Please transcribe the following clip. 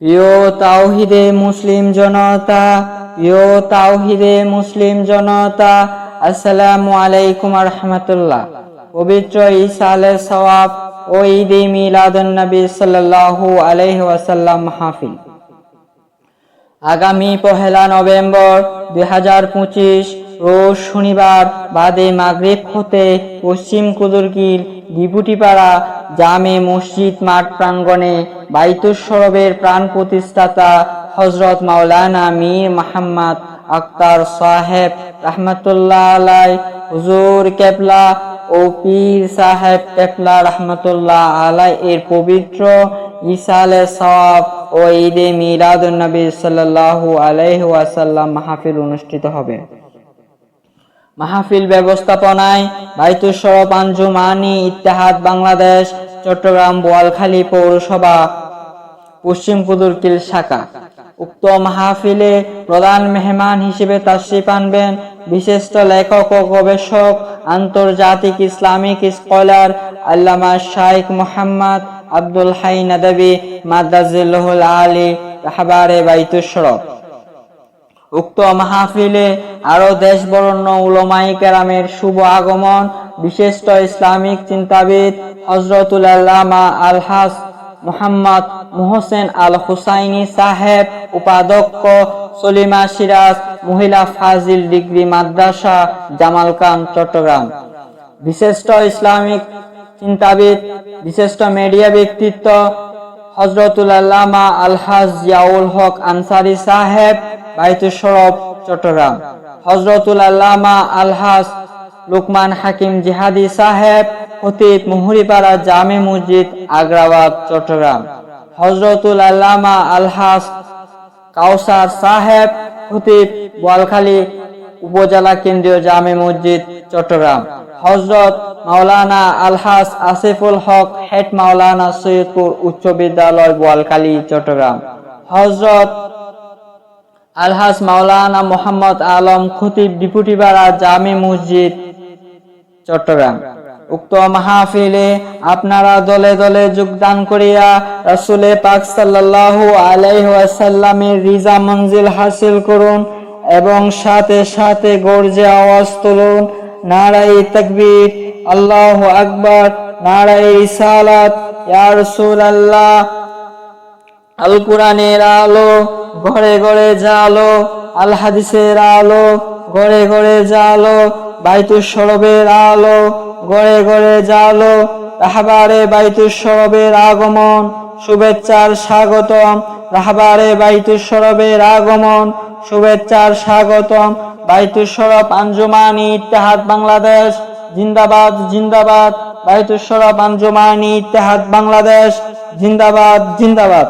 প্রিয় তাওহিদে মুসলিম জনতা প্রিয় তাওহিদে মুসলিম জনতা, আসসালামু আলাইকুম রহমতুল্লাহ। পবিত্র ঈসা সওয়াব ও ঈদে মিলাদুন নবী সাল্লাল্লাহু আলাইহি ওয়াসাল্লাম মাহফিল। আগামী পহেলা নভেম্বর দুই রোজ শনিবার বাদে মাগরিব হতে পশ্চিম কুদুরকিল ডিপুটিপাড়া জামে মসজিদ মাঠ প্রাঙ্গণে বাইতুস সরবের প্রাণ প্রতিষ্ঠাতা হজরত মাওলানা মীর মাহমদ আক্তার সাহেব রহমতুল্লাহ আলাই হুজুর কেপলা ও পীর সাহেব কেপলা রহমতুল্লাহ আলাই এর পবিত্র ইসালে সওয়াব ও ঈদে মিলাদুন নবী সাল্লাল্লাহু আলাইহি ওয়াসাল্লাম মাহফিল অনুষ্ঠিত হবে। মাহফিল ব্যবস্থাপনায় বাইতুল সরব আঞ্জুমানি ইত্তেহাদ বাংলাদেশ চট্টগ্রাম বোয়ালখালী পৌরসভা, পশ্চিম কুদুরকিল শাখা উক্ত মাহফিলে প্রধান মেহমান হিসেবে তাশরিফ আনবেন বিশিষ্ট লেখক ও গবেষক, আন্তর্জাতিক ইসলামিক স্কলার আল্লামা শাইখ মোহাম্মদ আব্দুল হাই নাদবী মাদ্রাজুল্লাহুল আলী, রাহবারে বাইতুল সরব উক্ত মাহফিলে আরও দেশ বরণ্য উলমাই কেরামের শুভ আগমন, বিশিষ্ট ইসলামিক চিন্তাবিদ হজরতুল আল্লামা আলহাস মোহাম্মদ মোহসেন আল হুসাইনি সাহেব, উপাধ্যক্ষ সলিমা সিরাজ, মহিলা ফাজিল ডিগ্রি মাদ্রাসা জামালকান চট্টগ্রাম। বিশিষ্ট ইসলামিক চিন্তাবিদ, বিশিষ্ট মিডিয়া ব্যক্তিত্ব, হজরতুল আল্লামা আলহাজ জিয়াউল হক আনসারি সাহেব, বাইতুল সরব, চট্টগ্রাম। হজরতুল আল্লামা আলহাজ লুকমান হাকিম জিহাদি সাহেব খতিব মুহুরিপাড়া জামে মসজিদ, আগ্রাবাদ, চট্টগ্রাম। হজরতুল আল্লামা আলহাজ কাউসার সাহেব খতিব বোয়ালখালী উপজেলা কেন্দ্রীয় জামে মসজিদ, চট্টগ্রাম। হজরত মাওলানা আলহাস আসিফুল হক, হেড মাওলানা সৈয়দপুর উচ্চ বিদ্যালয়, বোয়ালখালী, চট্টগ্রাম। হজরত আলহাস মাওলানা মোহাম্মদ আলম খতিব, ডিপুটিপাড়া জামে মসজিদ চট্টগ্রাম। উক্ত মাহফিলে আপনারা দলে দলে যোগদান করিয়া রাসূলে পাক সাল্লাল্লাহু আলাইহি ওয়াসাল্লামের রিজা মঞ্জিল হাসিল করুন এবং সাথে সাথে গর্জে আওয়াজ তুলুন নারাই তাকবীর, আল্লাহু আকবার নারাই রিসালাত, ইয়া রাসূলুল্লাহ। আল কোরআনের আলো ঘরে ঘরে জালো আল হাদিসের আলো ঘরে ঘরে জালো বাইতুল সরবের আলো গড়ে গড়ে জালো রাহবারে বাইতুল সরবের আগমন, শুভেচ্ছার স্বাগতম। রাহবারে বাইতুল সরবের আগমন, শুভেচ্ছার স্বাগতম। বাইতুল সরব আঞ্জুমানি ইত্তেহাদ বাংলাদেশ, জিন্দাবাদ জিন্দাবাদ। বাইতুল সরব আঞ্জুমানি ইত্তেহাদ বাংলাদেশ, জিন্দাবাদ জিন্দাবাদ।